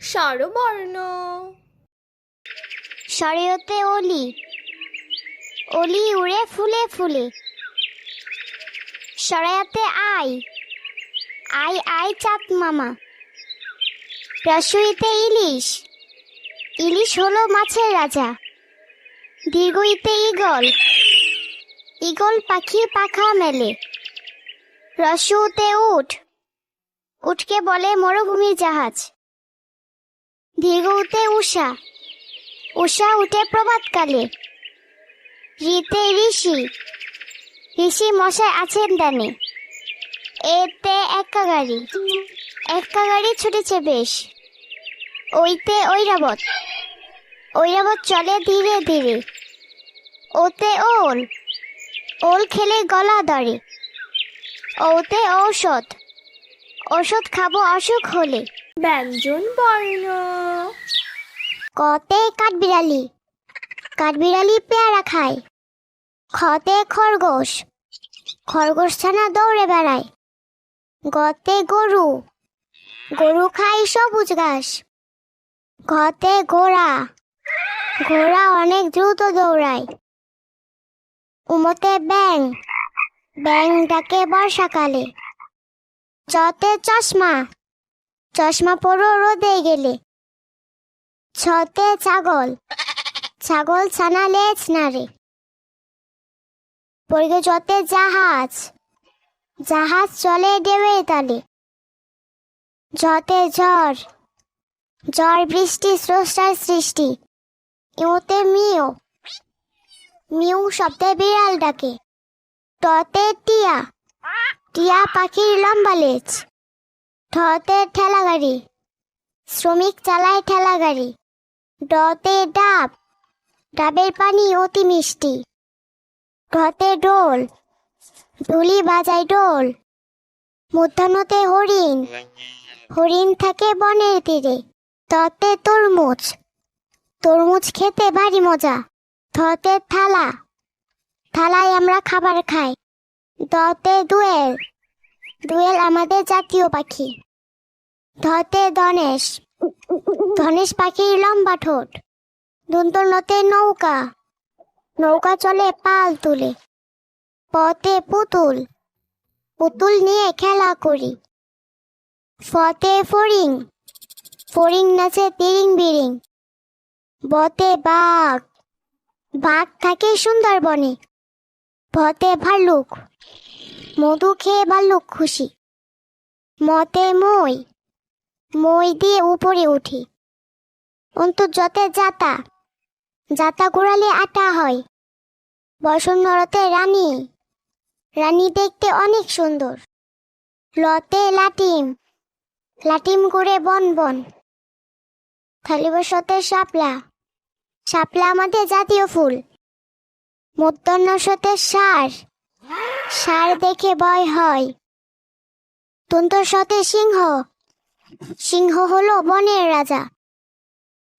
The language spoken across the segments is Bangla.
স্বরবর্ণ সরেয়তে অলি। অলি উড়ে ফুলে ফুলে। সরায়াতে আই আই আই চাঁদ মামা। রসইতে ইলিশ। ইলিশ হলো মাছের রাজা। দীর্ঘইতে ইগল ইগল পাখি পাখা মেলে। রসুতে উঠ উঠকে বলে মরুভূমির জাহাজ। দীর্ঘতে উষা। উষা উঠে প্রভাতকালে। রিতে ঋষি। ঋষি মশাই আছেন দানে এতে একা গাড়ি একা গাড়ি ছুটেছে বেশ। ওইতে ঐরাবত। ঐরাবত চলে ধীরে ধীরে। ওতে ওল। ওল খেলে গলা ধরে। ওতে ঔষধ। ওষুধ খাব অসুখ হলে। ব্যঞ্জন বর্ণ। কতে কাঠবিড়ালি। কাঠবিড়ালি পেয়ারা খায়। খতে খরগোশ। খরগোশ ছানা দৌড়ে বেড়ায়। গতে গরু। গরু খায় সবুজ ঘাস। ঘতে ঘোড়া। ঘোড়া অনেক দ্রুত দৌড়ায়। উমতে ব্যাং ব্যাং ডাকে বর্ষাকালে। চতে চশমা। চশমা পরো, রোদে গেলে। ছতে ছাগল। ছাগল ছানা লেজ নাড়ে। পড়ে যতে জাহাজ। জাহাজ চলে ডেবে তালে। যতে ঝড়। ঝড় বৃষ্টি, স্রষ্টার সৃষ্টি। ইউতে মিও। মিউ শব্দে বিড়াল ডাকে। টতে টিয়া। টিয়া পাখির লম্বা লেজ। ঠতে ঠেলা গাড়ি। শ্রমিক চালায় ঠেলা গাড়ি। ডতে ডাব। ডাবের পানি অতি মিষ্টি। ঢতে ডোল ঢুলি বাজায় ডোল মধ্যাহ্নতে হরিণ। হরিণ থাকে বনের তীরে। ততে তরমুজ। তরমুজ খেতে ভারী মজা। থতে থালা। থালায় আমরা খাবার খাই। দতে দুয়েল। দুয়েল আমাদের জাতীয় পাখি। ধতে ধনেশ। ধনেশ পাখির লম্বা ঠোঁট। দন্তনতে নৌকা। নৌকা চলে পাল তুলে। পথে পুতুল। পুতুল নিয়ে খেলা করি। ফতে ফড়িং। ফড়িং নাচে তিরিং বিরিং বতে বাঘ। বাঘ থাকে সুন্দরবনে। ভতে ভাল্লুক। মধু খেয়ে ভাল্লুক খুশি। মতে মই মই দিয়ে উপরে উঠি। অন্তর্যতে যাতা যাতা ঘোরালে আটা হয়। বসন্তরতে রানী রানী দেখতে অনেক সুন্দর। লতে লাটিম লাটিম করে বন বন। থালিবসতে শাপলা শাপলা আমাদের জাতীয় ফুল। মধ্যাহ্নসতে সার সার দেখে ভয় হয়। তন্তসতে সিংহ। সিংহ হলো বনের রাজা।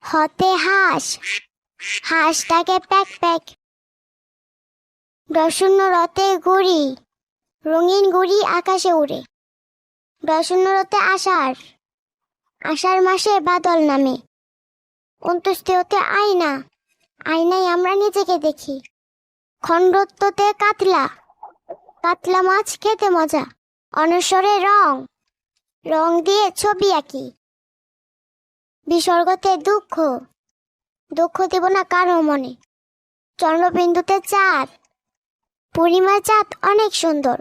হতে হাঁস। হাঁসটাকে প্যাক প্যাক। দশন্য রথে গুড়ি। রঙিন গুড়ি আকাশে উড়ে। দশন্য রথে আষাঢ়। আষাঢ় মাসে বাদল নামে। অন্তস্থিতে আয়না। আয়নায় আমরা নিজেকে দেখি। খণ্ডত্বতে কাতলা। কাতলা মাছ খেতে মজা। অনসরে রং। রং দিয়ে ছবি আঁকি। বিসর্গতে দুঃখ। দুঃখ দেব না কারও মনে। চন্দ্রবিন্দুতে চাঁদ। পূর্ণিমার চাঁদ অনেক সুন্দর।